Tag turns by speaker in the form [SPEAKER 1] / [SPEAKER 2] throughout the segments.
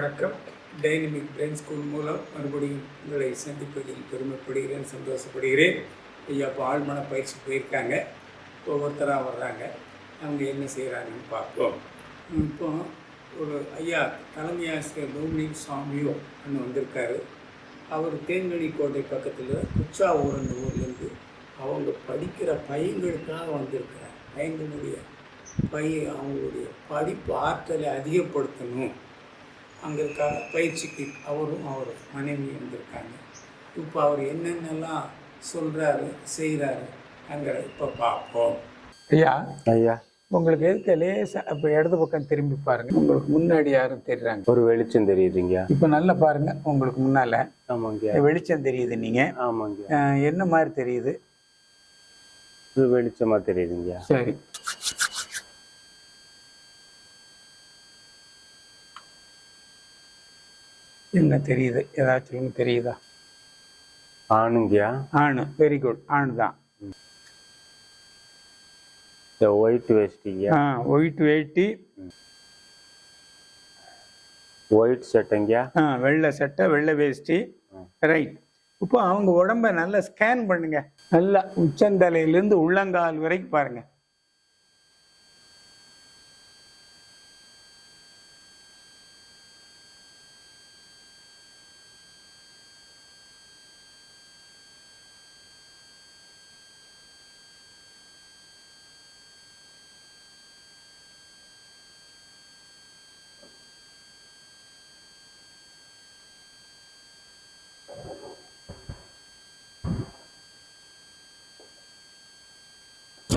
[SPEAKER 1] வணக்கம். Dynamic brain school மூலம் மறுபடியும் உங்களை சந்திப்பதில் பெருமைப்படுகிறேன் சந்தோஷப்படுகிறேன். ஐயா இப்போ ஆழ்மன பயிற்சி போயிருக்காங்க. ஒவ்வொருத்தராக வர்றாங்க. அவங்க என்ன செய்கிறாங்கன்னு பார்ப்போம். இப்போ ஒரு ஐயா தலைமை ஆசிரியர் டொமினிக் சாமியோ அண்ணன் வந்திருக்காரு. அவர் தேங்கனி கோட்டை பக்கத்தில் குச்சாவூர் அந்த ஊர்லேருந்து அவங்க படிக்கிற பையங்களுக்காக வந்திருக்கிறார். பையங்களுடைய பையன் அவங்களுடைய படிப்பு ஆற்றலை அதிகப்படுத்தணும். அங்கே இருக்க பயிற்சிக்கு அவரும் அவர் மனைவி வந்திருக்காங்க. இப்போ அவர் என்னென்னலாம் சொல்கிறாரு செய்கிறாரு அங்கே இப்போ பார்ப்போம். ஐயா
[SPEAKER 2] ஐயா.
[SPEAKER 1] உங்களுக்கு எதுக்கு லேசாக இப்போ இடது பக்கம் திரும்பி பாருங்க. உங்களுக்கு முன்னாடி யாரும் தெரியுறாங்க
[SPEAKER 2] ஒரு வெளிச்சம் தெரியுதுங்க.
[SPEAKER 1] இப்போ நல்லா பாருங்க உங்களுக்கு முன்னால.
[SPEAKER 2] ஆமாங்க.
[SPEAKER 1] வெளிச்சம் தெரியுது நீங்க.
[SPEAKER 2] ஆமாங்க.
[SPEAKER 1] என்ன மாதிரி தெரியுது?
[SPEAKER 2] இது வெளிச்சமா தெரியுதுங்க.
[SPEAKER 1] சரி. என்ன தெரியுது? ஏதாச்சும் ஒண்ணு தெரியுதா?
[SPEAKER 2] ஆணுங்கயா?
[SPEAKER 1] ஆணு. வெரி குட் ஆண் தான்.
[SPEAKER 2] இந்த ஒயிட் வேஷ்டிங்க.
[SPEAKER 1] ஆ ஒயிட் வேட்டி
[SPEAKER 2] ஒயிட் சட்டைங்க
[SPEAKER 1] ஆ வெள்ளை சட்டை வெள்ளை வேஷ்டி. ரைட் இப்போ அவங்க உடம்ப நல்லா ஸ்கேன் பண்ணுங்க. நல்லா உச்சந்தலையிலேருந்து உள்ளங்கால் வரைக்கும் பாருங்க.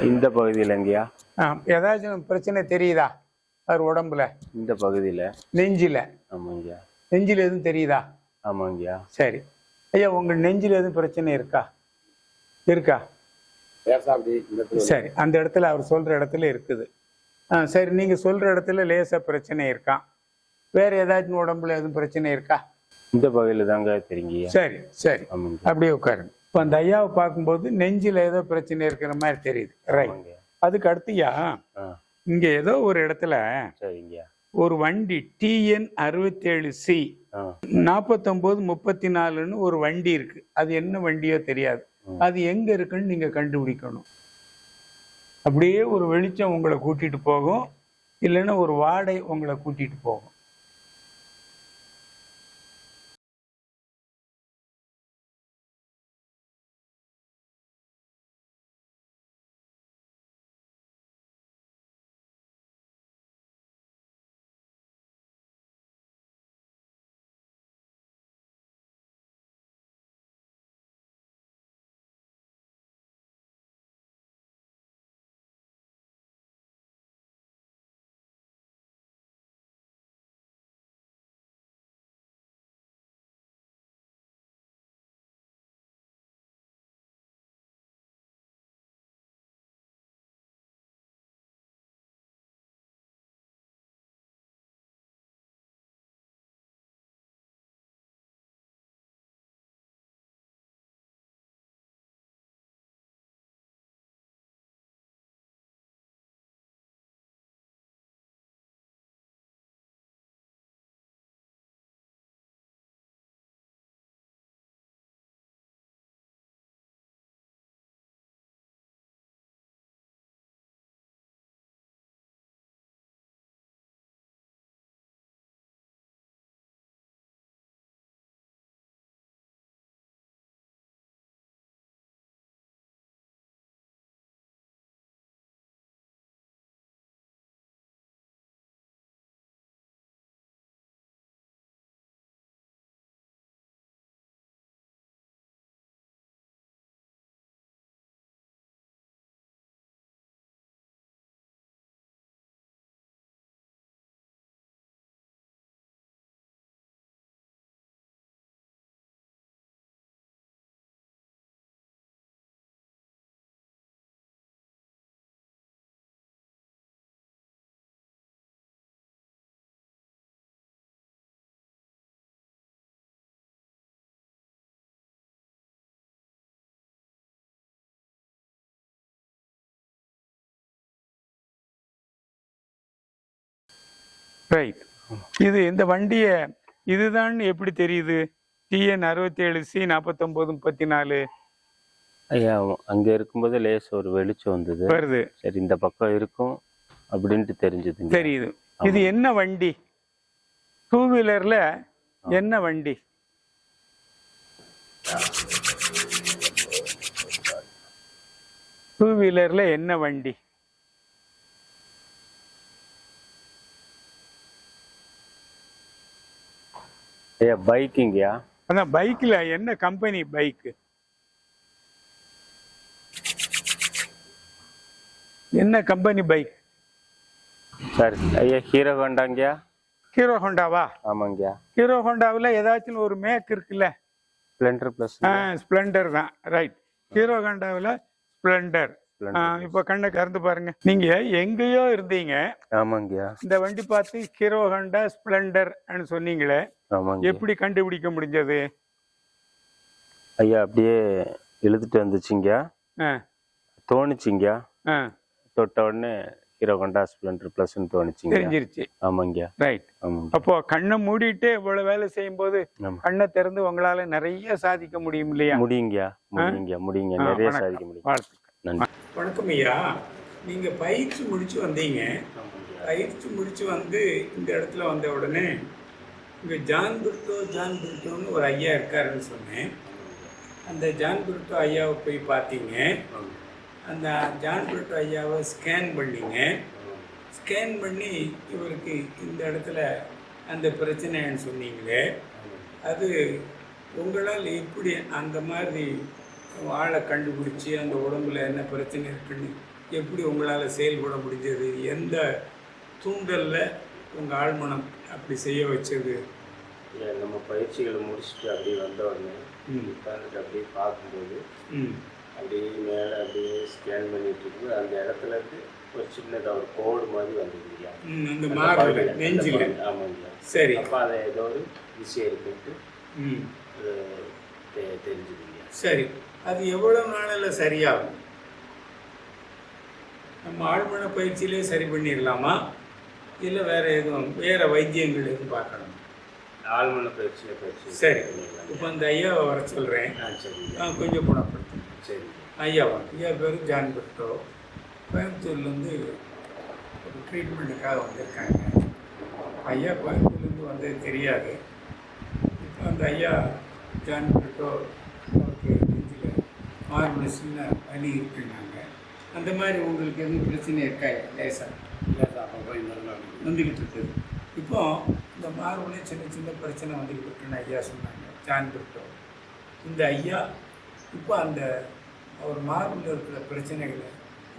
[SPEAKER 2] இந்த பகுதியிலங்கயா
[SPEAKER 1] ஆ ஏதாச்சும் பிரச்சனை தெரியுதா? அவர் உடம்புல.
[SPEAKER 2] இந்த பகுதியில.
[SPEAKER 1] நெஞ்சில.
[SPEAKER 2] ஆமாங்கய்யா.
[SPEAKER 1] நெஞ்சில் எதுவும் தெரியுதா?
[SPEAKER 2] ஆமாங்கய்யா.
[SPEAKER 1] சரி. ஐயா உங்க நெஞ்சில் எதுவும் பிரச்சனை இருக்கா? இருக்கா? சரி அந்த இடத்துல அவர் சொல்ற இடத்துல இருக்குது. ஆ சரி நீங்க சொல்ற இடத்துல லேசா பிரச்சனை இருக்கான் வேற ஏதாச்சும் உடம்புல எதுவும் பிரச்சனை இருக்கா?
[SPEAKER 2] இந்த பகுதியில தாங்க தெரியுங்கய்யா.
[SPEAKER 1] சரி சரி. அப்படியே உட்காருங்க. இப்போ அந்த ஐயாவை பார்க்கும்போது நெஞ்சில் ஏதோ பிரச்சனை இருக்கிற மாதிரி தெரியுது. ரைட் அதுக்கு அடுத்துயா இங்க ஏதோ ஒரு இடத்துல ஒரு வண்டி டிஎன் அறுபத்தேழு சி
[SPEAKER 2] ஆ.
[SPEAKER 1] நாற்பத்தொம்போது முப்பத்தி நாலுன்னு ஒரு வண்டி இருக்கு. அது என்ன வண்டியோ தெரியாது. அது எங்க இருக்குன்னு நீங்க கண்டுபிடிக்கணும். அப்படியே ஒரு வெளிச்சம் உங்களை கூட்டிட்டு போகும். இல்லைன்னா ஒரு வாடை உங்களை கூட்டிட்டு போகும். ரைட் இது இந்த வண்டியை இதுதான் எப்படி தெரியுது? டிஎன் அறுபத்தேழு சி நாற்பத்தொம்போது முப்பத்தி நாலு
[SPEAKER 2] ஐயா அங்க இருக்கும்போது லேஸ் ஒரு வெளிச்சம் வந்தது.
[SPEAKER 1] வருது.
[SPEAKER 2] சரி இந்த பக்கம் இருக்கும் அப்படின்ட்டு தெரிஞ்சதுங்க.
[SPEAKER 1] தெரியுது. இது என்ன வண்டி? டூ வீலர்ல என்ன வண்டி? டூ வீலர்ல என்ன வண்டி?
[SPEAKER 2] ஐயா பைக்குங்கய்யா
[SPEAKER 1] அதான் பைக்ல என்ன கம்பெனி பைக் என்ன கம்பெனி பைக்?
[SPEAKER 2] சார் ஐயா ஹீரோ ஹோண்டாங்கய்யா
[SPEAKER 1] ஹீரோ ஹோண்டாவா?
[SPEAKER 2] ஆமாங்கய்யா
[SPEAKER 1] ஹீரோ ஹோண்டாவில் ஏதாச்சும் ஒரு மேக் இருக்குல்ல?
[SPEAKER 2] ஸ்ப்ளெண்டர் ப்ளஸ்
[SPEAKER 1] ஸ்ப்ளெண்டர் தான். ரைட். ஹீரோ ஹோண்டாவில் ஸ்ப்ளெண்டர். இப்போ கண்ணை கறந்து பாருங்க. நீங்க எங்கேயோ இருந்தீங்க.
[SPEAKER 2] ஆமாங்கய்யா.
[SPEAKER 1] இந்த வண்டி பார்த்து ஹீரோ ஹோண்டா ஸ்ப்ளெண்டர் சொன்னீங்களே எப்படி கண்டுபிடிக்க முடிஞ்சது?
[SPEAKER 2] ஐயா அப்படியே இழுத்துட்டு வந்துச்சுங்கய்யா. தோணுச்சுங்கய்யா. தொட்ட உடனே ஹீரோ ஹோண்டா ஸ்ப்ளெண்டர் ப்ளஸ்ன்னு தோணுச்சுங்க
[SPEAKER 1] தெரிஞ்சிருச்சு.
[SPEAKER 2] ஆமாங்கய்யா.
[SPEAKER 1] ரைட். அப்போ கண்ணை மூடிட்டு இவ்வளவு வேலை செய்யும் போது கண்ணை திறந்து உங்களால நிறைய சாதிக்க முடியும் இல்லையா?
[SPEAKER 2] முடியுங்கய்யா முடியுங்கய்யா முடியுங்க. நிறைய. சாதிக்க முடியும். நன்றி.
[SPEAKER 1] வணக்கம் ஐயா. நீங்கள் பயிற்சி முடித்து வந்தீங்க. பயிற்சி முடித்து வந்து இந்த இடத்துல வந்த உடனே இங்கே ஜான் பிரிட்டோ ஜான் பிரிட்டோன்னு ஒரு ஐயா இருக்காருன்னு சொன்னேன். அந்த ஜான் பிரிட்டோ ஐயாவை போய் பார்த்தீங்க. அந்த ஜான் பிரிட்டோ ஐயாவை ஸ்கேன் பண்ணிங்க. ஸ்கேன் பண்ணி இவருக்கு இந்த இடத்துல அந்த பிரச்சனைன்னு சொன்னீங்களே. அது உங்களால் எப்படி அந்த மாதிரி ஆளை கண்டுபிடிச்சி அந்த உடம்புல என்ன பிரச்சனை இருக்குன்னு எப்படி உங்களால் செயல்பட முடிஞ்சது? எந்த தூண்டலில் உங்கள் ஆழ்மனம் அப்படி செய்ய வச்சது?
[SPEAKER 2] இல்லை நம்ம பயிற்சிகளை முடிச்சுட்டு அப்படியே வந்த உடனே
[SPEAKER 1] ம்.
[SPEAKER 2] உட்காந்துட்டு அப்படியே பார்க்கும்போது
[SPEAKER 1] ம்.
[SPEAKER 2] அப்படியே மேலே அப்படியே ஸ்கேன் பண்ணிட்டு இருக்கு. அந்த இடத்துல இருந்து ஒரு சின்னதாக ஒரு கோடு மாதிரி வந்ததுங்கய்யா
[SPEAKER 1] ம், அந்த நெஞ்சில்.
[SPEAKER 2] பகுதியில, ஆமாங்கய்யா
[SPEAKER 1] சரி.
[SPEAKER 2] அப்போ அதை ஏதோ ஒரு விஷயம் இருக்குன்ட்டு
[SPEAKER 1] ம்.
[SPEAKER 2] அது தெ- தெரிஞ்சுதுங்கய்யா
[SPEAKER 1] சரி. அது எவ்வளோ நாளில் சரியாகும்? நம்ம ஆழ்மன பயிற்சியிலே சரி பண்ணிடலாமா? இல்லை வேற எதுவும் வேற வைத்தியங்கள் எதுவும் பார்க்கணும்?
[SPEAKER 2] ஆழ்மன பயிற்சியில் பயிற்சி
[SPEAKER 1] சரி. இப்போ அந்த ஐயாவை வர சொல்கிறேன் நான் கொஞ்சம் குணப்படுத்தும்
[SPEAKER 2] சரிங்க
[SPEAKER 1] ஐயாவா ஐயா பேர் ஜான் பெட்டோ. கோயம்புத்தூர்லேருந்து ஒரு ட்ரீட்மெண்ட்டுக்காக வந்திருக்காங்க. ஐயா கோயம்புத்தூர்லேருந்து வந்தது தெரியாது. இப்போ அந்த ஐயா ஜான் பெட்டோ மார்பு சின்ன வலி இருக்குன்னாங்க அந்த மாதிரி உங்களுக்கு எதுவும் பிரச்சனை இருக்கா? லேசாக வந்துக்கிட்டு இருக்குது. இப்போ இந்த மார்புல சின்ன சின்ன பிரச்சனை வந்துக்கிட்டு இருக்குன்னு ஐயா சொன்னாங்க. ஜான் பெட்டோ இந்த ஐயா இப்போ அந்த அவர் மார்பில் இருக்கிற பிரச்சனைகளை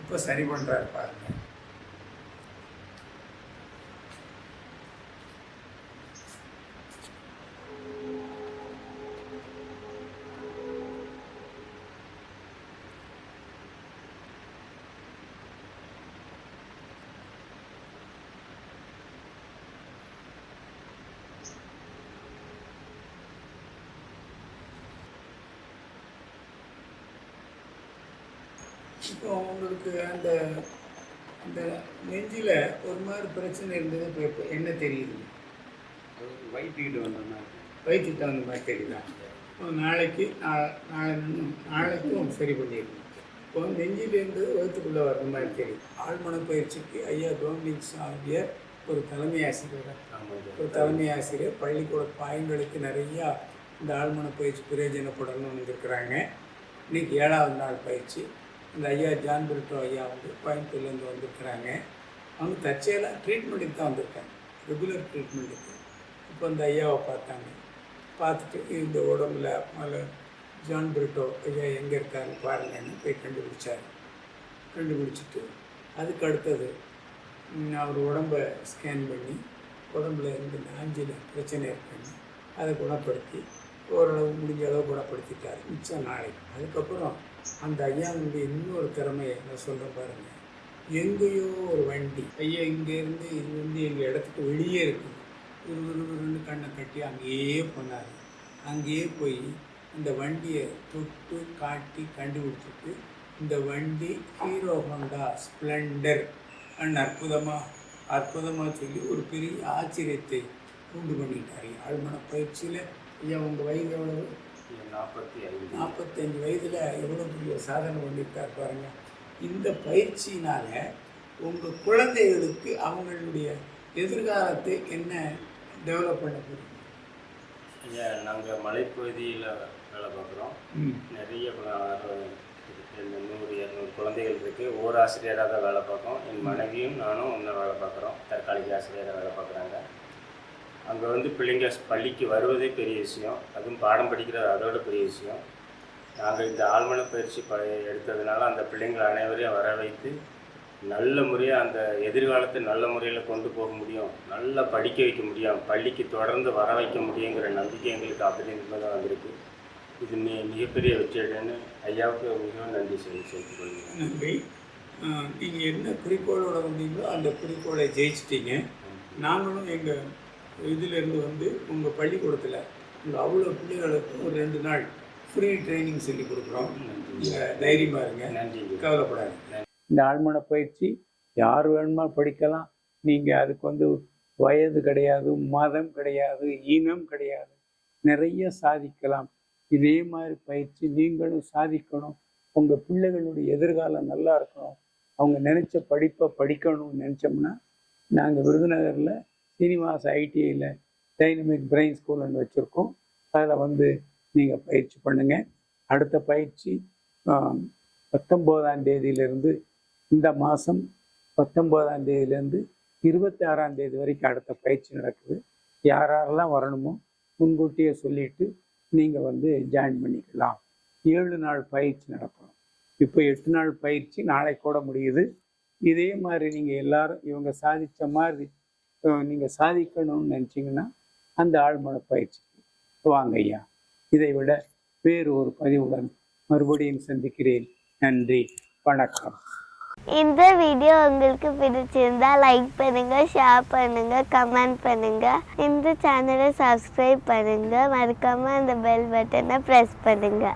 [SPEAKER 1] இப்போ சரி பண்ணுறாரு பாருங்க. இப்போ உங்களுக்கு அந்த அந்த நெஞ்சில் ஒரு மாதிரி பிரச்சனை இருந்தது இப்போ இப்போ என்ன தெரியுது?
[SPEAKER 2] வயிற்றுக்கிட்டு வந்தோம்னா
[SPEAKER 1] வயிற்றுக்கு தகுந்த மாதிரி தெரியுதா? இப்போ நாளைக்கு நாளை நாளைக்கும் சரி பண்ணிடணும். இப்போ நெஞ்சிலேருந்து வயிற்றுக்குள்ளே வர்ற மாதிரி தெரியும் ஆழ்மன பயிற்சிக்கு ஐயா டோமினிக் ஆகியர் ஒரு தலைமை ஆசிரியர். ஒரு தலைமை ஆசிரியர் பள்ளிக்கூட பாயங்களுக்கு நிறையா இந்த ஆழ்மன பயிற்சி பிரயோஜனப்படணும்னு வந்திருக்கிறாங்க. இன்னைக்கு ஏழாவது நாள் பயிற்சி. இந்த ஐயா ஜான் பிரிட்டோ ஐயா வந்து கோயம்புத்தூர்லேருந்து வந்திருக்கிறாங்க. அவங்க தற்செயலாக ட்ரீட்மெண்ட்டுக்கு தான் வந்திருக்காங்க. ரெகுலர் ட்ரீட்மெண்ட்டுக்கு இப்போ இந்த ஐயாவை பார்த்தாங்க. பார்த்துட்டு இந்த உடம்புல முதல்ல ஜான் பிரிட்டோ ஐயா எங்கே இருக்காருன்னு பாருங்கன்னு போய் கண்டுபிடிச்சார். கண்டுபிடிச்சிட்டு அதுக்கு அடுத்தது அவர் உடம்பை ஸ்கேன் பண்ணி உடம்புல இருந்து நாஞ்சில் பிரச்சனை இருக்குன்னு அதை குணப்படுத்தி ஓரளவு முடிஞ்ச அளவு குணப்படுத்திட்டார். மிச்சம் நாளைக்கு அதுக்கப்புறம் அந்த ஐயாவுடைய இன்னொரு திறமையை நான் சொல்கிறேன் பாருங்கள் எங்கேயோ ஒரு வண்டி ஐயா இங்கேருந்து இது வந்து எங்கள் இடத்துக்கு வெளியே இருக்குது ஒரு ஒரு ரெண்டு கண்ணை கட்டி அங்கேயே போனார். அங்கேயே போய் இந்த வண்டியை தொட்டு காட்டி கண்டுபிடிச்சிட்டு இந்த வண்டி ஹீரோ ஹோண்டா ஸ்ப்ளெண்டர். அண்ட் அற்புதமாக அற்புதமாக சொல்லி ஒரு பெரிய ஆச்சரியத்தை உண்டு பண்ணிட்டார். ஆழ்மன பயிற்சியில் ஐயா உங்கள் வயது எவ்வளவு?
[SPEAKER 2] நாற்பத்தி ஐந்து.
[SPEAKER 1] நாற்பத்தஞ்சு வயதில் எவ்வளோ பெரிய சாதனை பண்ணியிருக்கார் பாருங்க. இந்த பயிற்சியினால் உங்கள் குழந்தைகளுக்கு அவங்களுடைய எதிர்காலத்தை என்ன டெவலப் பண்ண போகிறீங்க
[SPEAKER 2] ஐயா நாங்கள் மலைப்பகுதியில் வேலை பார்க்குறோம். நிறைய நூறு இரநூறு குழந்தைகள் இருக்குது ஓர் ஆசிரியராக தான் வேலை பார்க்கோம் என் மனைவியும் நானும் இன்னும் வேலை பார்க்குறோம். தற்காலிக ஆசிரியராக வேலை பார்க்குறாங்க. அங்கே வந்து பிள்ளைங்க பள்ளிக்கு வருவதே பெரிய விஷயம். அதுவும் பாடம் படிக்கிறது அதோட பெரிய விஷயம். நாங்கள் இந்த ஆழ்மன பயிற்சி ப எடுத்ததுனால அந்த பிள்ளைங்களை அனைவரையும் வர வைத்து நல்ல முறையாக அந்த எதிர்காலத்தை நல்ல முறையில் கொண்டு போக முடியும். நல்லா படிக்க வைக்க முடியும். பள்ளிக்கு தொடர்ந்து வர வைக்க முடியுங்கிற நம்பிக்கை எங்களுக்கு அப்படிங்கிறது தான் வந்திருக்கு. இது மி மிகப்பெரிய வெற்றியடைன்னு ஐயாவுக்கு மிகவும் நன்றி சொல்லி சேர்த்துக் கொள்கிறேன்.
[SPEAKER 1] நன்றி. நீங்கள் என்ன குறிக்கோளோட வந்தீங்களோ அந்த குறிக்கோளை ஜெயிச்சிட்டீங்க. நாங்களும் எங்கள் இதிலேருந்து வந்து உங்கள் பள்ளிக்கூடத்தில் உங்கள் அவ்வளோ பிள்ளைகளுக்கும் ஒரு ரெண்டு நாள் ஃப்ரீ ட்ரைனிங் சொல்லி கொடுக்குறோம். நீங்கள் தைரியமாக இருங்க.
[SPEAKER 2] நன்றி.
[SPEAKER 1] கவலைப்படாது இந்த ஆழ்மன பயிற்சி யார் வேணுமா படிக்கலாம். நீங்கள் அதுக்கு வந்து வயது கிடையாது மதம் கிடையாது இனம் கிடையாது. நிறைய சாதிக்கலாம். இதே மாதிரி பயிற்சி நீங்களும் சாதிக்கணும். உங்கள் பிள்ளைகளுடைய எதிர்காலம் நல்லா இருக்கணும். அவங்க நினச்ச படிப்பை படிக்கணும்னு நினச்சோம்னா நாங்கள் விருதுநகரில் சீனிவாச ஐடிஐயில் டைனமிக் பிரெயின் ஸ்கூல்னு வச்சுருக்கோம். அதில் வந்து நீங்கள் பயிற்சி பண்ணுங்கள் அடுத்த பயிற்சி பத்தொம்போதாம் தேதியிலிருந்து இந்த மாதம் பத்தொம்போதாம் தேதியிலேருந்து இருபத்தி ஆறாம் தேதி வரைக்கும் அடுத்த பயிற்சி நடக்குது. யார் யாரெல்லாம் வரணுமோ முன்கூட்டியே சொல்லிவிட்டு நீங்கள் வந்து ஜாயின் பண்ணிக்கலாம். ஏழு நாள் பயிற்சி நடக்கணும். இப்போ எட்டு நாள் பயிற்சி நாளை கூட முடியுது. இதே மாதிரி நீங்கள் எல்லாரும் இவங்க சாதித்த மாதிரி நீங்கள் சாதிக்கணும்னு நினச்சிங்கன்னா அந்த ஆழ்மன பயிற்சி வாங்க ஐயா. இதை விட வேறு ஒரு பதிவுடன் மறுபடியும் சந்திக்கிறேன். நன்றி. வணக்கம்.
[SPEAKER 3] இந்த வீடியோ உங்களுக்கு பிடிச்சிருந்தா லைக் பண்ணுங்க ஷேர் பண்ணுங்க கமெண்ட் பண்ணுங்க. இந்த சேனலை சப்ஸ்கிரைப் பண்ணுங்க. மறக்காம அந்த பெல் பட்டனை ப்ரெஸ் பண்ணுங்க.